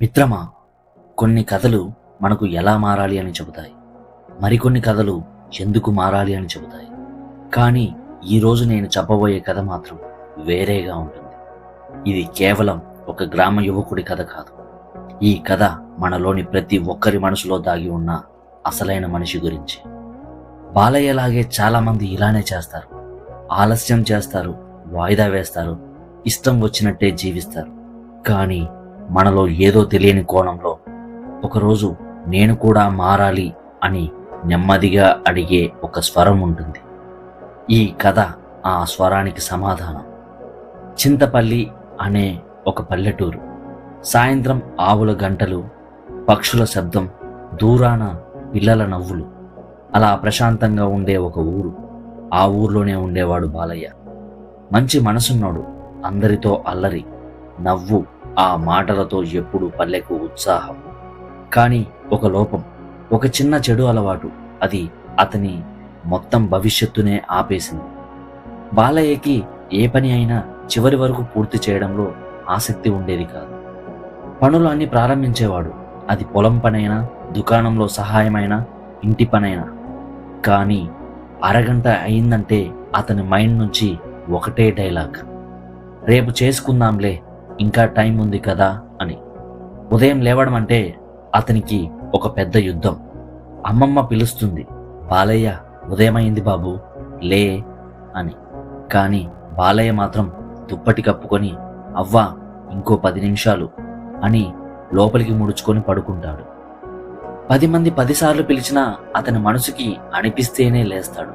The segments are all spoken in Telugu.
మిత్రమా కొన్ని కథలు మనకు ఎలా మారాలి అని చెబుతాయి. మరికొన్ని కథలు ఎందుకు మారాలి అని చెబుతాయి. కానీ ఈరోజు నేను చెప్పబోయే కథ మాత్రం వేరేగా ఉంటుంది. ఇది కేవలం ఒక గ్రామ యువకుడి కథ కాదు. ఈ కథ మనలోని ప్రతి ఒక్కరి మనసులో దాగి ఉన్న అసలైన మనిషి గురించి. బాలయ్యలాగే చాలామంది ఇలానే చేస్తారు. ఆలస్యం చేస్తారు వాయిదా వేస్తారు ఇష్టం వచ్చినట్టే జీవిస్తారు. కానీ మనలో ఏదో తెలియని కోణంలో ఒకరోజు నేను కూడా మారాలి అని నెమ్మదిగా అడిగే ఒక స్వరం ఉంటుంది. ఈ కథ ఆ స్వరానికి సమాధానం. చింతపల్లి అనే ఒక పల్లెటూరు. సాయంత్రం ఆవుల గంటలు పక్షుల శబ్దం దూరాన పిల్లల నవ్వులు. అలా ప్రశాంతంగా ఉండే ఒక ఊరు. ఆ ఊర్లోనే ఉండేవాడు బాలయ్య. మంచి మనసున్నాడు అందరితో అల్లరి నవ్వు ఆ మాటలతో ఎప్పుడు పల్లెకు ఉత్సాహం కానీ ఒక లోపం ఒక చిన్న చెడు అలవాటు అది అతని మొత్తం భవిష్యత్తునే ఆపేసింది. బాలయ్యకి ఏ పని అయినా చివరి వరకు పూర్తి చేయడంలో ఆసక్తి ఉండేది కాదు. పనులు అన్ని ప్రారంభించేవాడు. అది పొలం పనైనా దుకాణంలో సహాయమైనా ఇంటి పనైనా. కానీ అరగంట అయిందంటే అతని మైండ్ నుంచి ఒకటే డైలాగ్. రేపు చేసుకుందాంలే ఇంకా టైం ఉంది కదా అని. ఉదయం లేవడం అంటే అతనికి ఒక పెద్ద యుద్ధం. అమ్మమ్మ పిలుస్తుంది బాలయ్య ఉదయమైంది బాబు లే అని. కానీ బాలయ్య మాత్రం దుప్పటి కప్పుకొని అవ్వా ఇంకో పది నిమిషాలు అని లోపలికి ముడుచుకొని పడుకుంటాడు. పది మంది పదిసార్లు పిలిచినా అతని మనసుకి అనిపిస్తేనే లేస్తాడు.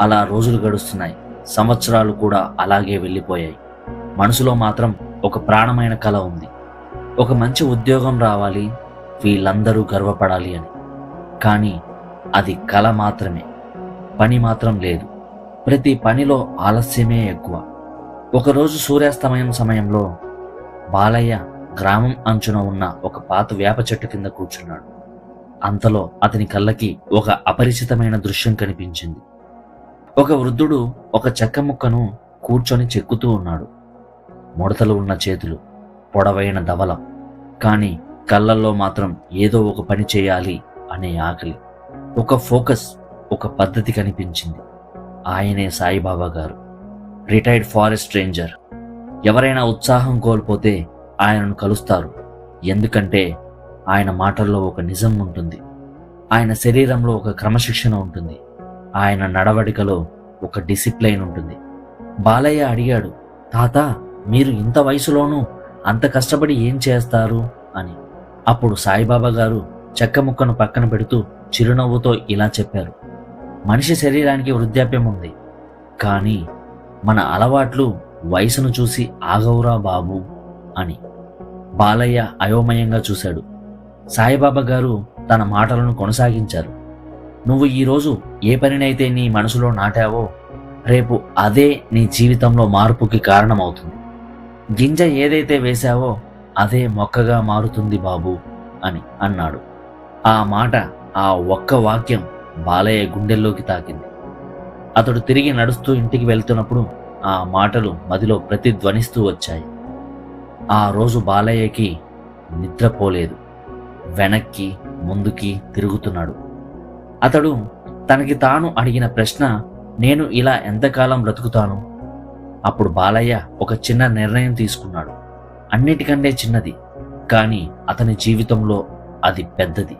అలా రోజులు గడుస్తున్నాయి. సంవత్సరాలు కూడా అలాగే వెళ్ళిపోయాయి. మనసులో మాత్రం ఒక ప్రాణమైన కళ ఉంది. ఒక మంచి ఉద్యోగం రావాలి వీళ్ళందరూ గర్వపడాలి అని. కానీ అది కళ మాత్రమే పని మాత్రం లేదు. ప్రతి పనిలో ఆలస్యమే ఎక్కువ. ఒకరోజు సూర్యాస్తమయం సమయంలో బాలయ్య గ్రామం అంచున ఉన్న ఒక పాత వేప చెట్టు కింద కూర్చున్నాడు. అంతలో అతని కళ్ళకి ఒక అపరిచితమైన దృశ్యం కనిపించింది. ఒక వృద్ధుడు ఒక చెక్క ముక్కను కూర్చొని చెక్కుతూ ఉన్నాడు. ముడతలు ఉన్న చేతులు పొడవైన ధవలం కానీ కళ్ళల్లో మాత్రం ఏదో ఒక పని చేయాలి అనే ఆకలి. ఒక ఫోకస్ ఒక పద్ధతి కనిపించింది. ఆయనే సాయిబాబా గారు. Retired forest ranger. ఎవరైనా ఉత్సాహం కోల్పోతే ఆయనను కలుస్తారు. ఎందుకంటే ఆయన మాటల్లో ఒక నిజం ఉంటుంది. ఆయన శరీరంలో ఒక క్రమశిక్షణ ఉంటుంది. ఆయన నడవడికలో ఒక డిసిప్లైన్ ఉంటుంది. బాలయ్య అడిగాడు తాత మీరు ఇంత వయసులోనూ అంత కష్టపడి ఏం చేస్తారు? అని. అప్పుడు సాయిబాబా గారు చెక్క ముక్కను పక్కన పెడుతూ చిరునవ్వుతో ఇలా చెప్పారు. మనిషి శరీరానికి వృద్ధాప్యం ఉంది. కానీ మన అలవాట్లు వయసును చూసి ఆగవురా బాబు అని బాలయ్య అయోమయంగా చూశాడు. సాయిబాబా గారు తన మాటలను కొనసాగించారు. నువ్వు ఈరోజు ఏ పనినైతే నీ మనసులో నాటావో రేపు అదే నీ జీవితంలో మార్పుకి కారణమవుతుంది. గింజ ఏదైతే వేశావో అదే మొక్కగా మారుతుంది బాబు అని అన్నాడు. ఆ మాట ఆ ఒక్క వాక్యం బాలయ్య గుండెల్లోకి తాకింది. అతడు తిరిగి నడుస్తూ ఇంటికి వెళ్తున్నప్పుడు ఆ మాటలు మదిలో ప్రతిధ్వనిస్తూ వచ్చాయి. ఆ రోజు బాలయ్యకి నిద్రపోలేదు వెనక్కి ముందుకి తిరుగుతున్నాడు. అతడు తనకి తాను అడిగిన ప్రశ్న నేను ఇలా ఎంతకాలం బ్రతుకుతాను? అప్పుడు బాలయ్య ఒక చిన్న నిర్ణయం తీసుకున్నాడు. అన్నిటికంటే చిన్నది కానీ అతని జీవితంలో అది పెద్దది.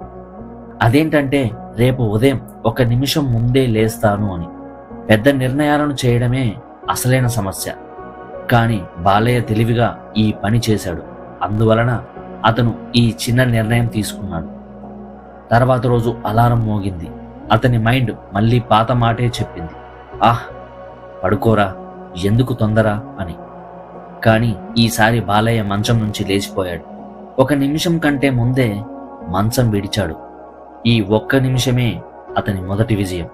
అదేంటంటే రేపు ఉదయం ఒక నిమిషం ముందే లేస్తాను అని. పెద్ద నిర్ణయాలను చేయడమే అసలైన సమస్య. కానీ బాలయ్య తెలివిగా ఈ పని చేశాడు. అందువలన అతను ఈ చిన్న నిర్ణయం తీసుకున్నాడు. తర్వాత రోజు అలారం మోగింది. అతని మైండ్ మళ్ళీ పాత మాటే చెప్పింది. ఆహ్ పడుకోరా ఎందుకు తొందర అని. కానీ ఈసారి బాలయ్య మంచం నుంచి లేచిపోయాడు. ఒక నిమిషం కంటే ముందే మంచం విడిచాడు. ఈ ఒక్క నిమిషమే అతని మొదటి విజయం.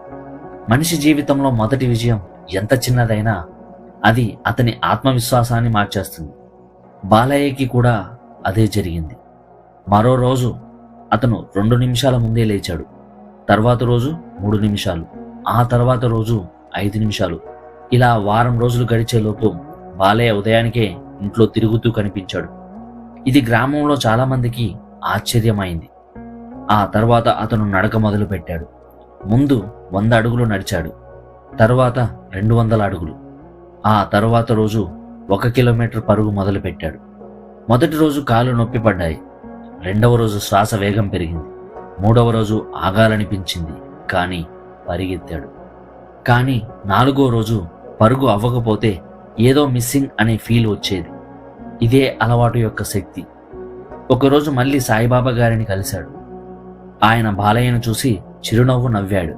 మనిషి జీవితంలో మొదటి విజయం ఎంత చిన్నదైనా అది అతని ఆత్మవిశ్వాసాన్ని మార్చేస్తుంది. బాలయ్యకి కూడా అదే జరిగింది. మరో రోజు అతను రెండు నిమిషాల ముందే లేచాడు. తర్వాత రోజు మూడు నిమిషాలు. ఆ తర్వాత రోజు ఐదు నిమిషాలు. ఇలా వారం రోజులు గడిచేలోపు బాలయ్య ఉదయానికే ఇంట్లో తిరుగుతూ కనిపించాడు. ఇది గ్రామంలో చాలామందికి ఆశ్చర్యమైంది. ఆ తర్వాత అతను నడక మొదలుపెట్టాడు ముందు వంద అడుగులు నడిచాడు. తర్వాత రెండు వందల అడుగులు. ఆ తర్వాత రోజు ఒక కిలోమీటర్ పరుగు మొదలుపెట్టాడు మొదటి రోజు కాలు నొప్పి పడ్డాయి. రెండవ రోజు శ్వాస వేగం పెరిగింది. మూడవ రోజు ఆగాలనిపించింది. కానీ పరిగెత్తాడు. కానీ నాలుగో రోజు పరుగు అవ్వకపోతే ఏదో మిస్సింగ్ అనే ఫీల్ వచ్చేది. ఇదే అలవాటు యొక్క శక్తి. ఒకరోజు మళ్ళీ సాయిబాబా గారిని కలిశాడు. ఆయన బాలయ్యను చూసి చిరునవ్వు నవ్వాడు.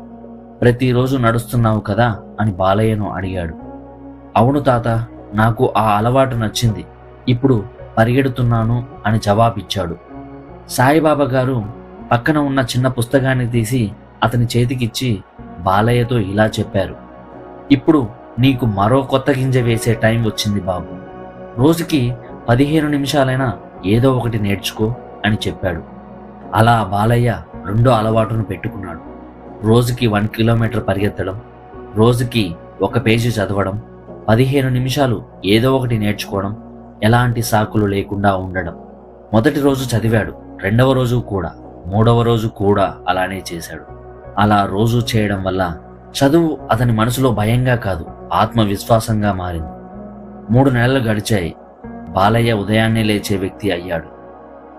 ప్రతిరోజు నడుస్తున్నావు కదా అని బాలయ్యను అడిగాడు. అవును తాత నాకు ఆ అలవాటు నచ్చింది. ఇప్పుడు పరిగెడుతున్నాను అని జవాబిచ్చాడు. సాయిబాబా గారు పక్కన ఉన్న చిన్న పుస్తకాన్ని తీసి అతని చేతికిచ్చి బాలయ్యతో ఇలా చెప్పారు. ఇప్పుడు నీకు మరో కొత్త గింజ వేసే టైం వచ్చింది బాబు. రోజుకి పదిహేను నిమిషాలైనా ఏదో ఒకటి నేర్చుకో అని చెప్పాడు. అలా బాలయ్య రెండో అలవాటును పెట్టుకున్నాడు. రోజుకి వన్ కిలోమీటర్ పరిగెత్తడం రోజుకి ఒక పేజీ చదవడం పదిహేను నిమిషాలు ఏదో ఒకటి నేర్చుకోవడం ఎలాంటి సాకులు లేకుండా ఉండడం. మొదటి రోజు చదివాడు రెండవ రోజు కూడా మూడవ రోజు కూడా అలానే చేశాడు. అలా రోజు చేయడం వల్ల చదువు అతని మనసులో భయంగా కాదు. ఆత్మవిశ్వాసంగా మారింది. మూడు నెలలు గడిచాయి. బాలయ్య ఉదయాన్నే లేచే వ్యక్తి అయ్యాడు.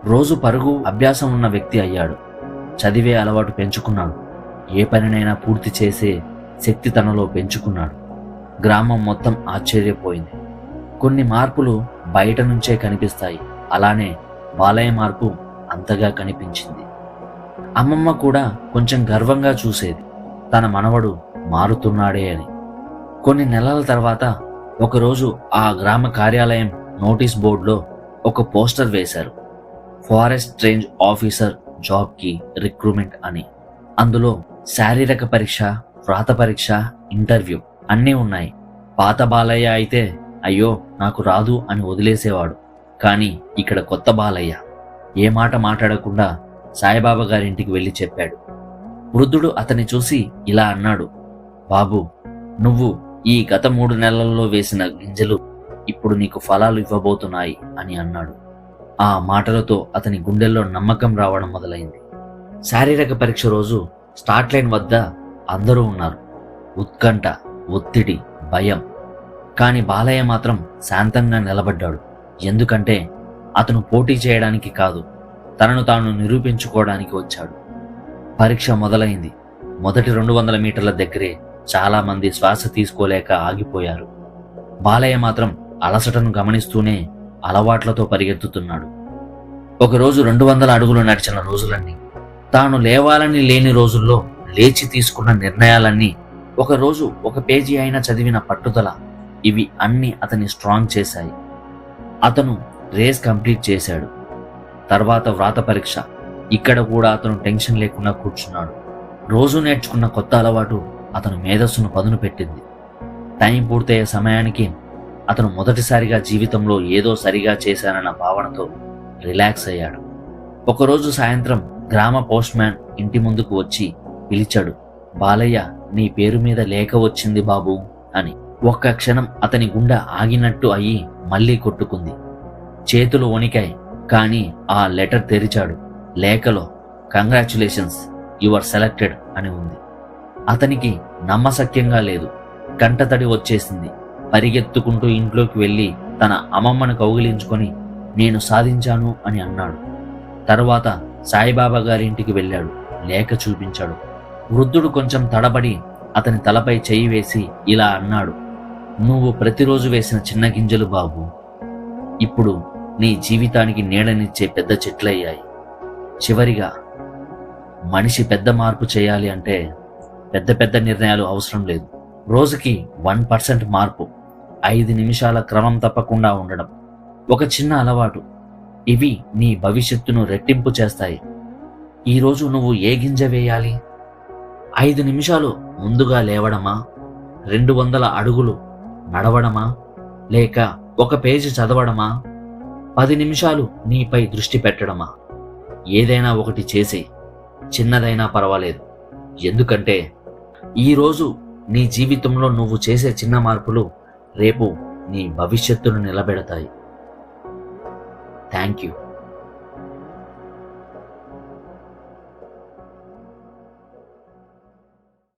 రోజు పరుగు అభ్యాసం ఉన్న వ్యక్తి అయ్యాడు. చదివే అలవాటు పెంచుకున్నాడు. ఏ పనినైనా పూర్తి చేసే శక్తి తనలో పెంచుకున్నాడు. గ్రామం మొత్తం ఆశ్చర్యపోయింది. కొన్ని మార్పులు బయట నుంచే కనిపిస్తాయి. అలానే బాలయ్య మార్పు అంతగా కనిపించింది. అమ్మమ్మ కూడా కొంచెం గర్వంగా చూసేది. తన మనవడు మారుతున్నాడే అని. కొన్ని నెలల తర్వాత ఒకరోజు ఆ గ్రామ కార్యాలయం నోటీస్ బోర్డులో ఒక పోస్టర్ వేశారు. ఫారెస్ట్ రేంజ్ ఆఫీసర్ జాబ్కి రిక్రూట్మెంట్ అని. అందులో శారీరక పరీక్ష వ్రాత పరీక్ష ఇంటర్వ్యూ అన్నీ ఉన్నాయి. పాత బాలయ్య అయితే అయ్యో నాకు రాదు అని వదిలేసేవాడు. కానీ ఇక్కడ కొత్త బాలయ్య. ఏ మాట మాట్లాడకుండా సాయిబాబా గారింటికి వెళ్ళి చెప్పాడు. వృద్ధుడు అతన్ని చూసి ఇలా అన్నాడు. బాబు నువ్వు ఈ గత మూడు నెలల్లో వేసిన గింజలు ఇప్పుడు నీకు ఫలాలు ఇవ్వబోతున్నాయి అని అన్నాడు. ఆ మాటలతో అతని గుండెల్లో నమ్మకం రావడం మొదలైంది. శారీరక పరీక్ష రోజు స్టార్ట్ లైన్ వద్ద అందరూ ఉన్నారు. ఉత్కంఠ ఒత్తిడి భయం. కాని బాలయ్య మాత్రం శాంతంగా నిలబడ్డాడు. ఎందుకంటే అతను పోటీ చేయడానికి కాదు తనను తాను నిరూపించుకోవడానికి వచ్చాడు. పరీక్ష మొదలైంది. మొదటి రెండు వందల మీటర్ల దగ్గరే చాలామంది శ్వాస తీసుకోలేక ఆగిపోయారు. బాలయ్య మాత్రం అలసటను గమనిస్తూనే అలవాట్లతో పరిగెత్తుతున్నాడు. ఒకరోజు రెండు వందల అడుగులు నడిచిన రోజులన్నీ తాను లేవాలని లేని రోజుల్లో లేచి తీసుకున్న నిర్ణయాలన్నీ ఒకరోజు ఒక పేజీ అయినా చదివిన పట్టుదల ఇవి అన్ని అతని స్ట్రాంగ్ చేశాయి. అతను రేస్ కంప్లీట్ చేశాడు. తర్వాత వ్రాత పరీక్ష. ఇక్కడ కూడా అతను టెన్షన్ లేకుండా కూర్చున్నాడు. రోజు నేర్చుకున్న కొత్త అలవాటు అతను మేధస్సును పదును పెట్టింది. టైం పూర్తయ్యే సమయానికి అతను మొదటిసారిగా జీవితంలో ఏదో సరిగా చేశానన్న భావనతో రిలాక్స్ అయ్యాడు. ఒకరోజు సాయంత్రం గ్రామ పోస్ట్ మ్యాన్ ఇంటి ముందుకు వచ్చి పిలిచాడు బాలయ్య నీ పేరు మీద లేఖ వచ్చింది బాబు అని. ఒక్క క్షణం అతని గుండె ఆగినట్టు అయి మళ్ళీ కొట్టుకుంది. చేతులు వణికాయి కానీ ఆ లెటర్ తెరిచాడు. లేఖలో కంగ్రాచులేషన్స్ యువర్ సెలెక్టెడ్ అని ఉంది. అతనికి నమ్మశక్యంగా లేదు. గంటతడి వచ్చేసింది. పరిగెత్తుకుంటూ ఇంట్లోకి వెళ్ళి తన అమ్మమ్మను కౌగిలించుకొని నేను సాధించాను అని అన్నాడు. తర్వాత సాయిబాబా గారింటికి వెళ్ళాడు. లేఖ చూపించాడు. వృద్ధుడు కొంచెం తడబడి అతని తలపై చేయి వేసి ఇలా అన్నాడు. నువ్వు ప్రతిరోజు వేసిన చిన్న గింజలు బాబు. ఇప్పుడు నీ జీవితానికి నీడనిచ్చే పెద్ద చెట్లయ్యాయి. చివరిగా మనిషి పెద్ద మార్పు చేయాలి అంటే పెద్ద పెద్ద నిర్ణయాలు అవసరం లేదు. రోజుకి వన్ పర్సెంట్ మార్పు ఐదు నిమిషాల క్రమం తప్పకుండా ఉండడం. ఒక చిన్న అలవాటు. ఇవి నీ భవిష్యత్తును రెట్టింపు చేస్తాయి. ఈరోజు నువ్వు ఏ గింజ వేయాలి? ఐదు నిమిషాలు ముందుగా లేవడమా? రెండు వందల అడుగులు నడవడమా? లేక ఒక పేజీ చదవడమా? పది నిమిషాలు నీపై దృష్టి పెట్టడమా? ఏదైనా ఒకటి చేసి చిన్నదైనా పర్వాలేదు. ఎందుకంటే ఈరోజు నీ జీవితంలో నువ్వు చేసే చిన్న మార్పులు రేపు నీ భవిష్యత్తును నిలబెడతాయి. Thank you